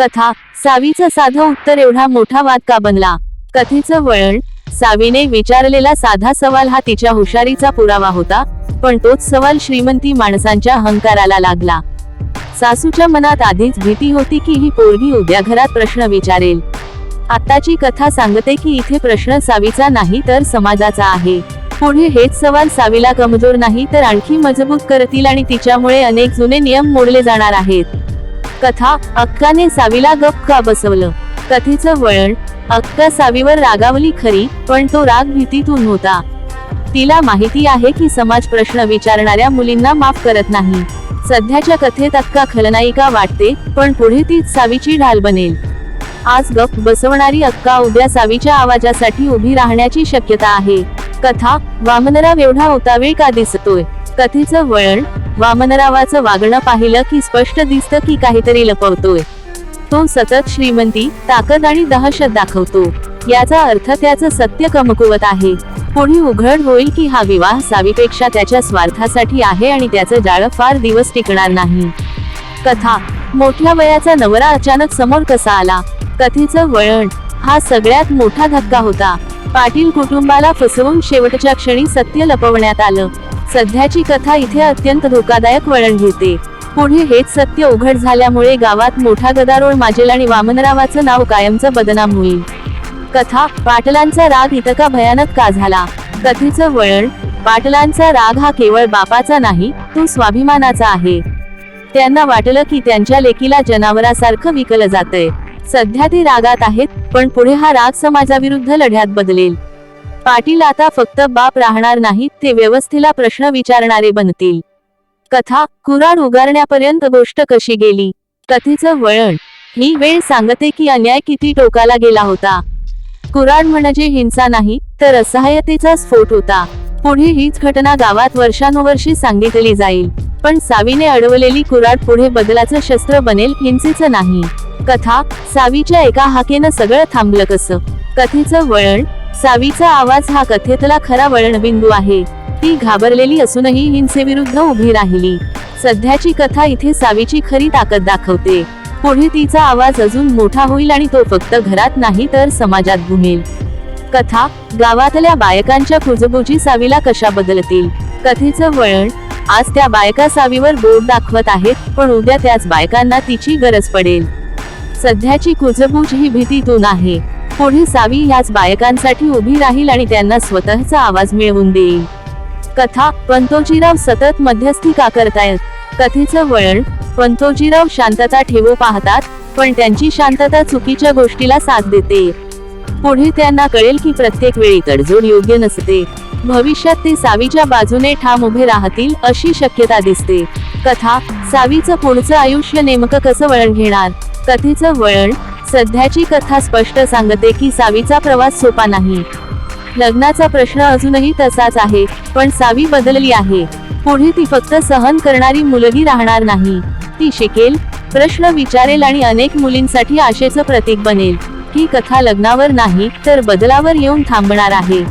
कथा सावीचं साधं उत्तर एवढा मोठा वाद का बनला? कथेचं वळण? सावीने विचारलेला साधा सवाल हा तिच्या हुशारीचा पुरावा होता पण तोच सवाल श्रीमंती माणसांच्या अहंकाराला लागला. सासूच्या मनात आधीच भीती होती की ही पोरगी उद्या घरात प्रश्न विचारेल. आत्ताची कथा सांगते की इथे प्रश्न सावीचा नाही तर समाजाचा आहे. पुढे हेच सवाल सावीला कमजोर नाही तर आणखी मजबूत करतील आणि तिच्यामुळे अनेक जुने नियम मोडले जाणार आहेत. कथा अक्काने सावीला गप का बसवलं? कथेचं वळण अक्का सावीवर रागावली खरी पण तो राग भीतीतून होता. तिला माहिती आहे की समाज प्रश्न विचारणाऱ्या मुलींना माफ करत नाही. सध्याच्या कथेत अक्का खलनायिका वाटते पण पुढे तीच सावीची ढाल बनेल. आज गप बसवणारी अक्का उद्या सावीच्या आवाजासाठी उभी राहण्याची शक्यता आहे. कथा वामनराव एवढा उतावीळ का दिसतोय? कथेचं वळण वामनरावाचं वागणं पाहिलं की स्पष्ट दिसतं की काहीतरी लपवतोय. तो सतत श्रीमंती ताकद आणि दहशत दाखवतो. याचा अर्थ त्याचं सत्य कमकुवत आहे. पुढे उघड होईल की हा विवाह सावीपेक्षा त्याच्या स्वार्थासाठी आहे आणि त्याचं जाळं फार दिवस टिकणार नाही. कथा मोठ्या वयाचा नवरा अचानक समोर कसा आला? कथेचं वळण हा सगळ्यात मोठा धक्का होता. पाटील कुटुंबाला फसवून शेवटच्या क्षणी सत्य लपवण्यात आलं. सध्याची कथा इथे अत्यंत धोकादायक वळण घेते. पुढे हेच सत्य उघड झाल्यामुळे गावात मोठा गदारोळ माजेल आणि वामनरावाचं नाव कायमचं बदनाम होईल. कथा पाटलांचा राग इतका भयानक का झाला? कथेचं वळण पाटलांचा राग हा केवळ बापाचा नाही तो स्वाभिमानाचा आहे. त्यांना वाटलं की त्यांच्या लेकीला जनावरासारखं विकलं जातंय. सध्या ते रागात आहेत पण पुढे हा राग समाजाविरुद्ध लढ्यात बदलेल. पाटील आता फक्त बाप राहणार नाहीत ते व्यवस्थेला प्रश्न विचारणारे बनतील. कथा कुराड उगारण्यापर्यंत गोष्ट कशी गेली? कथेचं वळण. ही वेळ सांगते की अन्याय किती टोकाला गेला होता. कुराड म्हणजे हिंसा नाही तर असहाय्यतेचा स्फोट होता. पुढे हीच घटना गावात वर्षानुवर्षी सांगितली जाईल. पण सावीने अडवलेली कुराड पुढे बदलाचं शस्त्र बनेल हिंसेचं नाही. कथा सावीच्या एका हाकेनं सगळं थांबलं कसं? कथेचं वळण. सावीचा आवाज हा कथेतला खरा वळणबिंदू आहे. ती घाबरलेली असूनही हिंसेविरुद्ध उभी राहिली. सध्याची कथा इथे सावीची खरी ताकद दाखवते. पुढे तिचा आवाज अजून मोठा होईल आणि तो फक्त घरात नाही तर समाजात घुमेल. कथा गावातल्या बायकांच्या कुजबुजी सावीला कशा बदलतील? कथेचं वळण आज त्या बायका सावीवर बोट दाखवत आहेत पण उद्या त्याच बायकांना तिची गरज पडेल. सध्याची कुजबूज ही भीतीतून आहे. पुढे सावी ह्याच बायकांसाठी उभी राहील आणि त्यांना स्वतःचा आवाज मिळवून देईल. कथा पंतोजीराव सतत मध्यस्थी का करतायत? कथेचं वळण पंतोजीराव शांतता ठेवू पाहतात पण त्यांची शांतता चुकीच्या गोष्टीला साथ देते. पुढे त्यांना कळेल की प्रत्येक वेळी तडजोड योग्य नसते. भविष्यात ते सावीच्या बाजूने ठाम उभे राहतील अशी शक्यता दिसते. कथा सावीचं पुढचं आयुष्य नेमकं कसं वळण घेणार? कथेचं वळण सध्याची कथा स्पष्ट सांगते की सावीचा प्रवास सोपा नाही. लग्नाचा प्रश्न अजूनही तसाच आहे पण सावी बदलली आहे. पुढे ती फक्त सहन करणारी मुलगी राहणार नाही. ती शिकेल प्रश्न विचारेल आणि अनेक मुलींसाठी आशेचं प्रतीक बनेल. ही कथा लग्नावर नाही तर बदलावर येऊन थांबणार आहे.